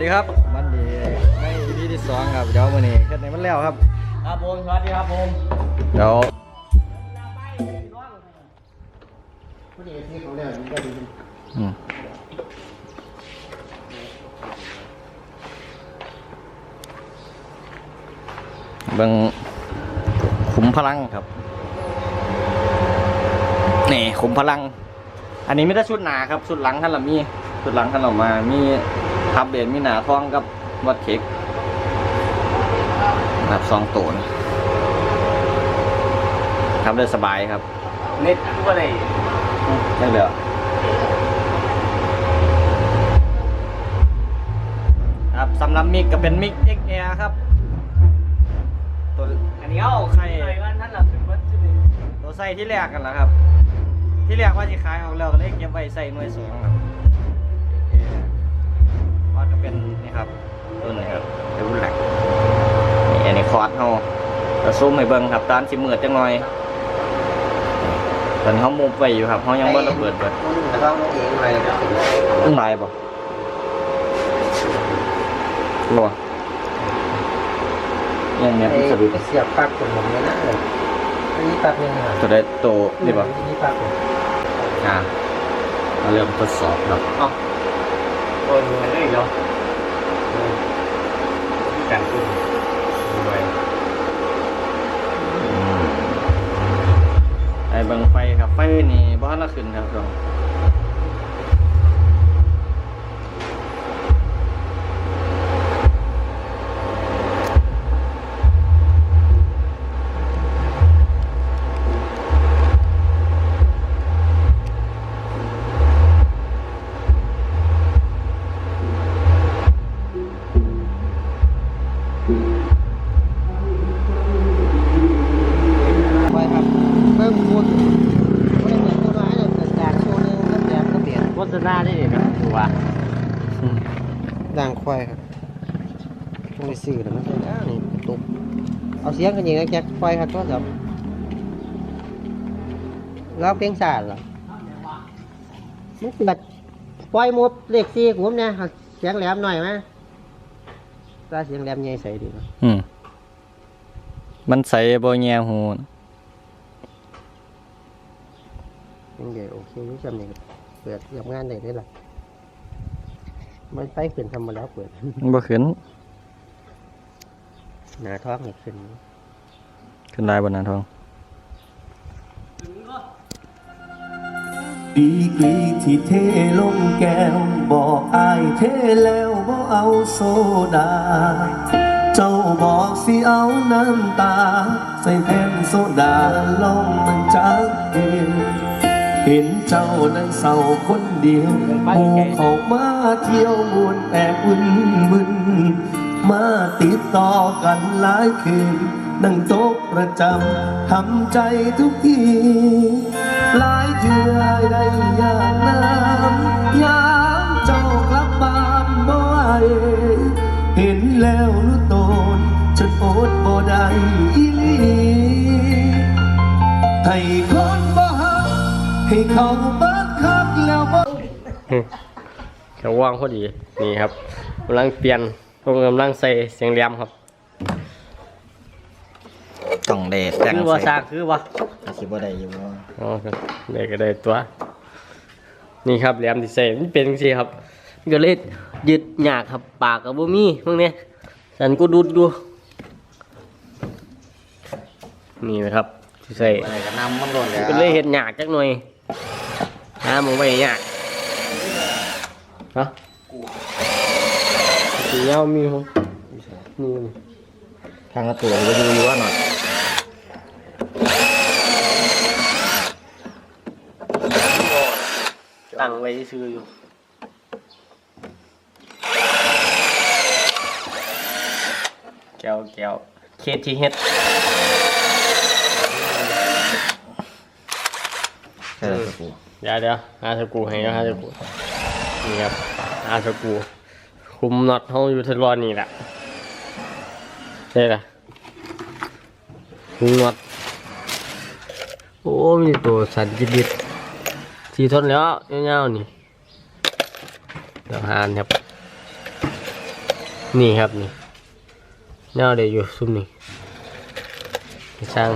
ดีครับมันดีใน EP ที่สองครับเดี๋ยวมื้อนี้เฮ็ดให้มันแล้วครับ ครับผมสวัสดีครับผมเดี๋ยวผู้ดีที่เขาเรียกมันก็ดีอืมเบิ่งขุมพลังครับ นี่ขุมพลัง อันนี้ไม่ได้ชุดหนาครับชุดหลังท่านละมีชุดหลังท่านเรามามี ทับเบนมีหนาทองกับวัดเค้กแบบสองตัวนะทำได้สบายครับเน็ตก็ได้ได้เลยครับสำหรับมิกก็เป็นมิก XR ครับตัวอันนี้เอาใครใครว่านั่นแหละเป็นวัดที่หนึ่งตัวใส่ที่แรกกันแล้วครับ ที่แรกว่าจะขายออกแล้วก็เลยเก็บไว้ใส่หน่วยสองครับเอ่อว่า ก็เป็นนี่ครับรุ่นนี้ครับเป็นรุ่นแหลกนี่อันนี้คอร์สเขาเราซูมให้เบิ่งครับตอนสิมืดจังหน่อยตอนนี้เขามุบไว้อยู่ครับเขายังบ่ระเบิดเบิดแต่ว่าน้องเองอะไรก็ถึงต้องลายป่ะรัวยังเนี่ยไอ้สะดุดเสียบปลั๊กคนผมเลยนะเอออันนี้ปลั๊กยังไงตัวได้โตนี่ป่ะนี่ปลั๊กผมอ่ามาเริ่มทดสอบครับอ๋อ โอ้ยมันได้เหรอการขึ้นด้วยไอ้บังไฟครับไฟนี่บ้านละขึ้นครับสอง ด่างควายครับต้องไปซื้อแล้วมันจะอ้าวนี่ตุกเอาเสียงกันอย่างนี้แจ็คควายครับก็แบบเราเพียงสาดเหรอมันเกิดปล่อยหมดเลขสี่ผมเนี่ยเอาเสียงแหลมหน่อยไหมถ้าเสียงแหลมใหญ่ใส่ดีนะอืมมันใส่โบแยหูนะยังเดี๋ยวโอเครู้จำเนี่ยเปิดทำงานได้ได้หรอ มันไปขึ้นทำมาแล้วเปิดมันบ่ขึ้นหนาท้องเนี่ยขึ้นขึ้นลายบนหนาทองดีกรีที่เทลงแก้วบอกอายเทแล้วบ่เอาโซดา เจ้าบอกสิเอาน้ำตา ใส่แผ่นโซดาลองมันจักเดียว เห็นเจ้านั้นเศร้าคนเดียวหมู่เขามาเที่ยวมวนแอบวุ่นมึนมาติดต่อกันหลายคืน นั่งโต๊ะประจำทำใจทุกทีหลายเทื่อได้อย่างน้ำยามเจ้ากลับบ้านบ่ไหวเห็นแล้วรู้ตนจนอดบ่ได้อีหลีให้ค ให้เขาบักคักแล้วบ่เขาว่างพอดีนี่ครับกำลังเปลี่ยนผมกำลังใส่เสียงแหลมครับต้องเดทแต่งคือว่าซากคือว่าคิดว่าได้อยู่บ่อ๋อครับได้ก็ได้ตัว นี่ครับแหลมที่ใส่มันเป็นสิครับมันก็เลยยึดหยากครับปากกับบ่มีพวกเนี้ยสันก็ดุดดูนี่นะครับที่ใส่อะไรก็นำมันโดนแล้วก็เลยเห็นหยากจักหน่อยหาหมูไปหยากฮะสีเงามีมั้งนี่ทางกระตัวก็ดูอยู่ว่าหน่อยตั้งไว้ซื้ออยู่แก้วแก้วเคสที่เฮ็ดใช่กระปู เดี๋ยวเดี๋ยวหาสกูให้แล้วหาสกูนี่ครับหาสกู คุมน็อตเขาอยู่ทดลองนี่แหละใช่ละคุมน็อตโอ้มีตัวสันจิบิดสีทนแล้วเงาๆนี่เดี๋ยวหานครับ นี่ครับนี่แนวเดี๋ยวอยู่ซุ่มนี่สร้าง